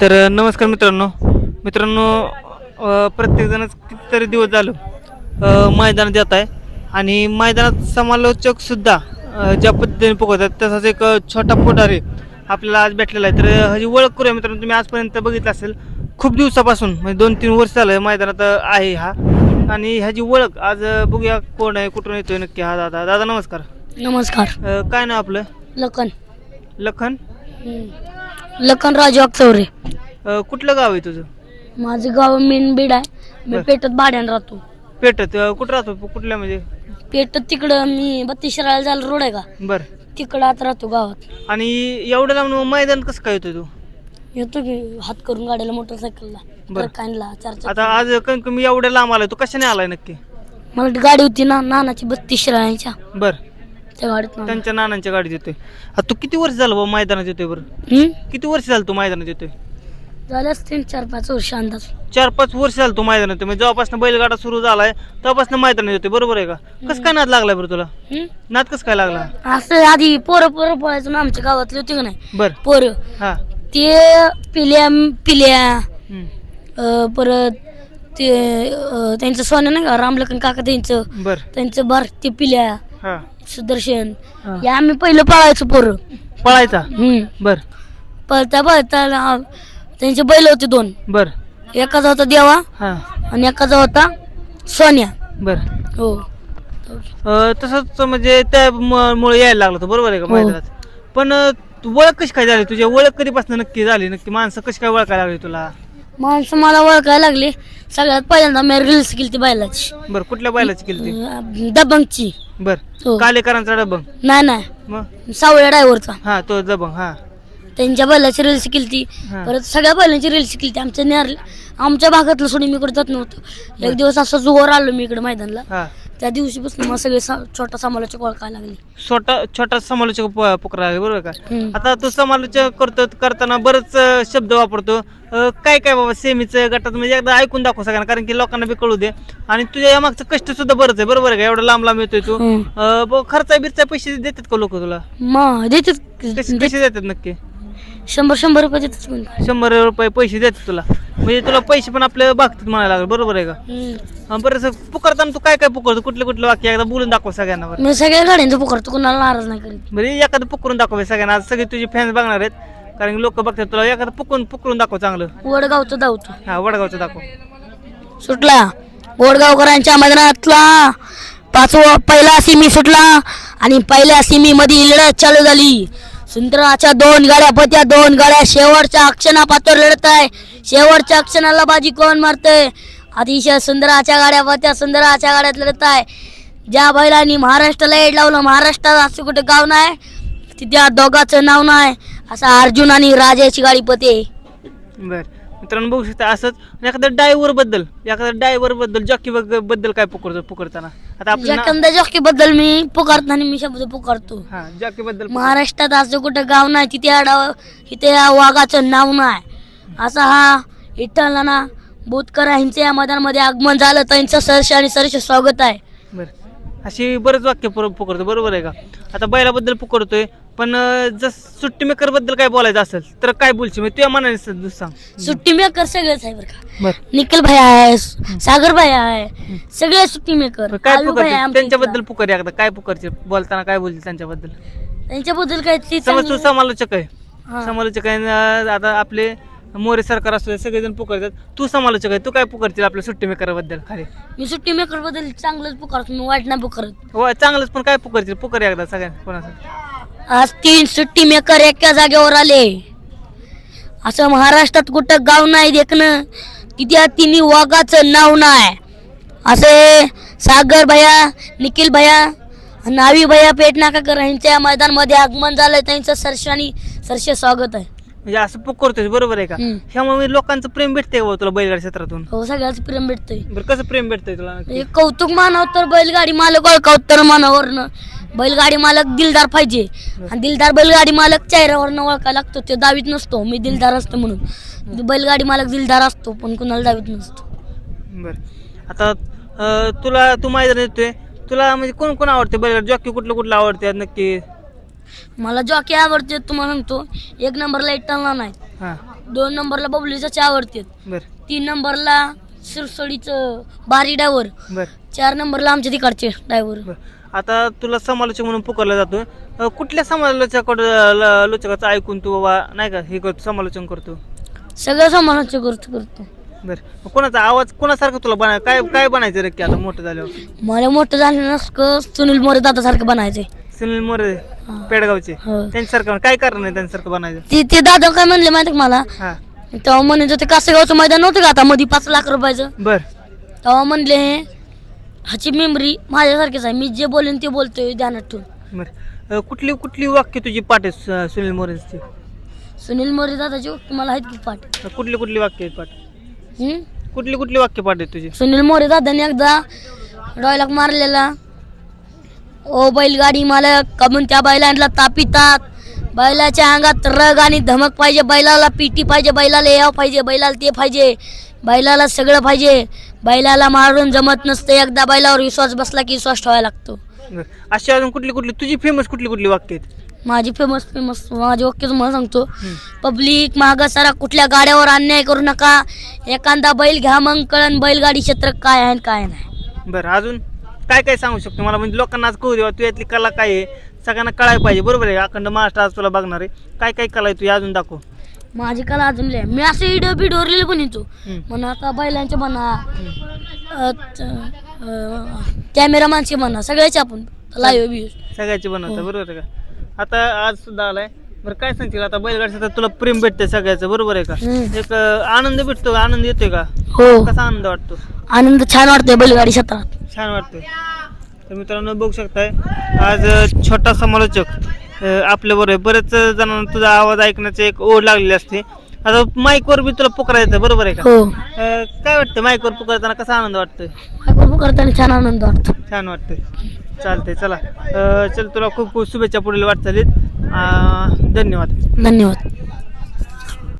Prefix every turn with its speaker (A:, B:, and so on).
A: तर नमस्कार मित्रांनो. मित्रांनो प्रत्येकजणच कितीतरी दिवस झालं मैदानात येत आहे. आणि मैदानात समालोचक सुद्धा अ, ज्या पद्धतीने पोकवतात तसाच एक छोटा पुढारी आपल्याला आज भेटलेला आहे. तर ह्याची ओळख करूया मित्रांनो. तुम्ही आजपर्यंत बघितलं असेल खूप दिवसापासून म्हणजे दोन तीन वर्ष झालं मैदानात आहे हा. आणि ह्याची ओळख आज बघूया कोण आहे कुठून येतोय नक्की हा दादा. दादा नमस्कार.
B: नमस्कार.
A: काय नाव आपलं?
B: लखन.
A: लखन?
B: लखन राजू अक्चौरे
A: अ, कुठलं गाव आहे तुझं?
B: माझं गाव मेनबीड आहे. मी
A: बर.
B: पेटत भाड्यानं राहतो.
A: पेटत अ, कुठं राहतो? कुठल्या म्हणजे?
B: पेटत तिकडं मी बत्तीस शिराळा झाला रोड आहे का?
A: बर.
B: तिकडं आत राहतो गावात.
A: आणि एवढं लांब मैदान कसं काय येतोय तू?
B: येतो की हात करून गाड्याला मोटरसायकलला
A: बर.
B: ट्रकांना चार
A: आता आज कमी एवढ्या लांब आलाय तू कशाने आलाय नक्की?
B: मला गाडी होती ना नानाची बत्तीस शिराळ्याच्या
A: बर.
B: त्या गाडीत.
A: त्यांच्या नानांच्या गाडीत येतोय. आता तू किती वर्ष झालं बा मैदानात येतोय बरं?
B: हम्म?
A: किती वर्ष झालं तू मैदानात येतोय?
B: झाले असतील चार पाच वर्ष अंदाज.
A: चार पाच वर्ष झालं तू मैदानात येतोय. म्हणजे जेव्हापासून बैलगाडा सुरू झालाय तेव्हापासून मैदानात येतोय. बरोबर आहे का? कसं काय नाद लागलाय बरं तुला?
B: हम्म?
A: नाद कसं काय लागला?
B: असं आधी पोरं पोरं पळायचं ना आमच्या गावातले होते का नाही?
A: बर.
B: पोरं.
A: हा.
B: ते पिल्या पिल्या
A: हम्म.
B: अ, परत ते अ, त्यांचं सोनं नाही का रामलखन काका त्यांचं.
A: बर.
B: त्यांचं बार ते पिल्या.
A: हा.
B: सुदर्शन.
A: हा.
B: या आम्ही पहिलं पळायचो पोरं.
A: पळायचा?
B: हम्म.
A: बर.
B: पळता पळता त्यांचे बैल होते दोन.
A: बर.
B: एकाचा होता देवा
A: हा.
B: आणि एकाचा होता सोन्या.
A: बर.
B: हो.
A: अ, तसंच म्हणजे त्यामुळे यायला लागलं होतं बरोबर आहे का
B: हो.
A: मैदानात? पण अ, तू ओळख कशी काय झाली? तुझी ओळख कधीपासून नक्की झाली? नक्की माणसं कशी काय ओळखायला लागली तुला?
B: माणसं मला ओळखायला लागली. सगळ्यात पहिल्यांदा मी रील्स केली ती बैलाची.
A: बर कुठल्या बैलाची केली ती?
B: अ, दबंगची.
A: बर
B: हो.
A: कालेकरांचा डबंग
B: नाही नाही.
A: मग?
B: सावळ्या ड्रायव्हरचा
A: हा तो दबंग हा.
B: त्यांच्या बैलाची रील्स केली ती
A: हा.
B: परत सगळ्या बैलांची रील्स केली ती आमच्या नेर आमच्या भागातलं सोडून मी इकडे जात नव्हतं. एक दिवस असं जोर आलो मी इकडे मैदानला.
A: हा.
B: त्या दिवशीपासून मला सगळे सा- छोटा समालोचक ओळखायला लागले.
A: छोटा छोटा समालोचक प- पुकार आहे बरोबर का?
B: हम्म.
A: आता तू समालोचक करतो करताना बरेच अ, शब्द वापरतो. अ, काय काय बाबा सेमीचं गटात म्हणजे एकदा ऐकून दाखव सगळ्यांना कारण की लोकांना बी कळू दे. आणि तुझ्या या मागचं कष्ट सुद्धा बरंच आहे बरोबर आहे का? एवढं लांब लांब येतोय तू.
B: हम्म.
A: अ, ब- खर्चा बिरचा पैसे देतात का लोक तुला?
B: मग देतात.
A: कसे कसे देतात नक्की?
B: शंभर शंभर रुपये देतात.
A: शंभर रुपये पैसे देतात तुला. म्हणजे तुला पैसे पण आपल्या बाबतीत म्हणायला लागले. बरोबर आहे का?
B: हम्म.
A: बरं असं पुकारताना तू काय काय पुकारतो? कुठले कुठले वाक्य एकदा बोलून दाखव सगळ्यांना बरं.
B: मी सगळ्या गाड्यांचं पुकारतो कोणाला नाराज नाही करीत.
A: बरं एखादं पुकरून दाखव सगळ्यांना. आज सगळे तुझे फॅन्स बघणार आहेत. कारण लोक बघतात तुला. एखादं पुकरून पुकरून दाखव चांगलं.
B: वडगावचं धावतो
A: हा वडगावचं दाखव.
B: सुटला. वडगावकरांच्या मैदानातला. पाचवा पहिला सिमी सुटला. आणि पहिल्या सिमी मध्ये लढत चालू झाली. सुंदराच्या दोन गाड्या पत्या दोन गाड्या शेवटच्या अक्षणापात्र लढत आहे शेवटच्या अक्षणाला बाजी कोण मारतय? अतिशय सुंदराच्या गाड्या पत्या सुंदराच्या गाड्यात लढत आहे ज्या बैलांनी महाराष्ट्राला एड लावलं महाराष्ट्रात असं कुठं गाव नाही? तिथे दोघाचं नाव नाही. असा अर्जुन आणि राजाची गाडी पते
A: बर. मित्रांनो बघू शकता असंच एखाद्या ड्रायव्हरबद्दल एखाद्या ड्रायव्हरबद्दल जॉकी बद्दल काय पुकारतो पुकारताना? आता
B: जॉकी बद्दल मी पुकारतो आणि मी शब्द पुकारतो.
A: हा जॉकी बद्दल
B: महाराष्ट्रात असं कुठं गाव नाही तिथे इथे या वाघाचं नाव नाही. असा हा विठ्ठल ना बोधकर यांचे या मैदानामध्ये आगमन झालं त्यांचं सरस आणि सरस स्वागत आहे.
A: बर. अशी बरेच वाक्य पुर- पुकारतो बरोबर आहे का? आता बैलाबद्दल पुकारतोय पण जर सुट्टी मेकरबद्दल काय बोलायचं असेल तर काय बोलशील? म्हणजे तुझ्या मनाने स- सांग.
B: सुट्टी मेकर सगळेच आहे बरं का.
A: बर.
B: निखिल भाई आहे सागर भाई आहे सगळे सुट्टी मेकर.
A: काय
B: आलू भाई आहे
A: पुकारते
B: आमच्या
A: त्यांच्याबद्दल. पुकार एकदा. काय पुकारचे बोलताना काय बोलते त्यांच्याबद्दल?
B: त्यांच्याबद्दल काय ते
A: समज तू
B: चांगलं-
A: समालोचक आहे.
B: हा.
A: समालोचक आहे अं, आता आपले मोरे सरकार असू दे, सगळेजण पुकारतात. तू समालोचक आहे तू काय पुकारतील आपल्या सुट्टी मेकरबद्दल खाली?
B: मी सुट्टी मेकरबद्दल चांगलंच पुकारतो मी वाईट नाही पुकारत.
A: व चांगलंच पण काय पुकारतील? पुकार एकदा सगळ्यांना कोणाचं?
B: आज तीन सुट्टी मेकर एका जागेवर आले. असं महाराष्ट्रात कुठं गाव नाही देखणं तिथे तिन्ही वाघाचं नाव नाही. असे सागर भैया निखिल भैया नावी भैया पेटनाकाकर यांच्या मैदानमध्ये आगमन झालंय त्यांचं आणि सरसे स्वागत आहे.
A: म्हणजे असं पुकारतोय बरोबर आहे का?
B: हम्म.
A: ह्यामुळे लोकांचं प्रेम भेटते का तुला बैलगाडी क्षेत्रातून?
B: हो सगळ्याच प्रेम भेटतंय.
A: बरं कसं प्रेम भेटतंय तुला? नक्की?
B: हे कौतुक मानाव तर बैलगाडी मालक ओळखाव तर मानावरनं. बैलगाडी मालक दिलदार पाहिजे. आणि दिलदार बैलगाडी मालक चेहऱ्यावरनं ओळखायला लागतो ते दावीत नसतो. मी दिलदार असतो म्हणून. बैलगाडी मालक दिलदार असतो पण कुणाला दावीत नसतो.
A: बरं. आता अं, तुला तू मैदान येतोय. तुला म्हणजे कोण कोण आवडते बैलगाडी? जॉकी कुठलं कुठलं आवडते नक्की?
B: मला जॉकी आवडते तुम्हाला सांगतो. एक नंबरला इटाला नाही.
A: हां.
B: दोन नंबरला बबलीचा आवडतात
A: बर.
B: तीन नंबरला सिरसोडीचं बारी ड्रायव्हर
A: बर.
B: चार नंबरला आमच्या तिकडचे ड्रायव्हर
A: बर. आता तुला समालोचक म्हणून पुकारला जातो अं, कुठल्या समालोचकाकडं लोचकाचं ऐकून तू बाबा नाही का हे करतो समालोचन करतो?
B: सगळं समानाचे करतो करतो.
A: बर. कोणाचा आवाज कोणासारखं तुला बनाय काय काय बनायचं रे की आता मोठं झाल्यावर?
B: मला मोठं झालं नसतं सुनील मोरे दादासारखं बनायचंय.
A: सुनील मोरे पेडगावचे.
B: हो.
A: त्यांच्यासारखं काय कारण आहे त्यांच्यासारखं बनायचं?
B: ते ते दादा काय म्हणले माहिती का मला?
A: हा.
B: तेव्हा म्हणत होते कासेगावचं मैदान नव्हतं का आता? मध्ये पाच लाख रुपयाचं.
A: बर.
B: तेव्हा म्हणले ह्याची मेमरी माझ्यासारखीच आहे. मी जे बोलेन ते बोलतोय ध्यानात ठेवून
A: बर. अं, कुठली कुठली वाक्य तुझी पाठ आहे सु- सुनील मोरेंची?
B: सुनील मोरे दादाची वक्ती मला आहेत की पाठ?
A: कुठली कुठली वाक्य आहेत पाठ?
B: हम्म?
A: कुठली कुठली वाक्य पाठ आहेत तुझी?
B: सुनील मोरे दादाने एकदा डॉयलॉग मारलेला. ओ बैलगाडी मालक कमून त्या बैलांना तापितात. बैलाच्या अंगात रग आणि धमक पाहिजे बैलाला पिटी पाहिजे बैलाला याव पाहिजे बैलाला ते पाहिजे बैलाला सगळं पाहिजे. बैलाला मारून जमत नसतं एकदा बैलावर विश्वास बसला की विश्वास ठेवायला लागतो.
A: अशी अजून कुठली कुठली तुझी फेमस कुठली कुठली वाक्य आहेत?
B: माझी फेमस फेमस माझी ओके तुम्हाला सांगतो. पब्लिक माग सारा कुठल्या गाड्यावर अन्याय करू नका. एखादा बैल घ्या मग कळण बैलगाडी क्षेत्र काय आहे आणि काय नाही.
A: बरं अजून? काय काय सांगू शकतो मला? म्हणजे लोकांना आज कळू देवा तू यातली कला काय आहे? सगळ्यांना कळायला पाहिजे बरोबर आहे? अखंड महाराष्ट्र आज तुला बघणार आहे. काय काय कला आहे तू अजून दाखव.
B: माझी कला अजून लय मी असे इडं बी डोरलेले पण येतो
A: हम्म.
B: म्हणा आता बैलांचे म्हणा. कॅमेरामॅनचे म्हणा सगळ्याचे आपण लाईव्ह बी
A: सगळ्याची बनवता. बरोबर आहे का? आता आज सुद्धा आलाय. बरं काय सांगशील? आता बैलगाडी तुला प्रेम भेटते सगळ्याचं बरोबर आहे का?
B: हम्म.
A: एक अं, आनंद भेटतो का आनंद येतोय का?
B: हो.
A: कसा आनंद वाटतो?
B: आनंद छान वाटतोय बैलगाडी क्षेत्रात.
A: छान वाटतंय. तर मित्रांनो बघू शकताय आज अं, छोटा समालोचक अं, आपल्याबरोबर आहे. बरेच जणांना तुझा आवाज ऐकण्याची एक ओढ लागलेली असते. आता माईकवर बी तुला पुकारायचं बरोबर आहे का?
B: हो.
A: अं, काय वाटतं माईकवर पुकारताना कसा आनंद वाटतोय?
B: खूप करताना छान आनंद वाटतो.
A: छान वाटतंय. चालतंय चला. अं, चल तुला खूप खूप शुभेच्छा पुढील वाटचालीत. धन्यवाद.
B: धन्यवाद.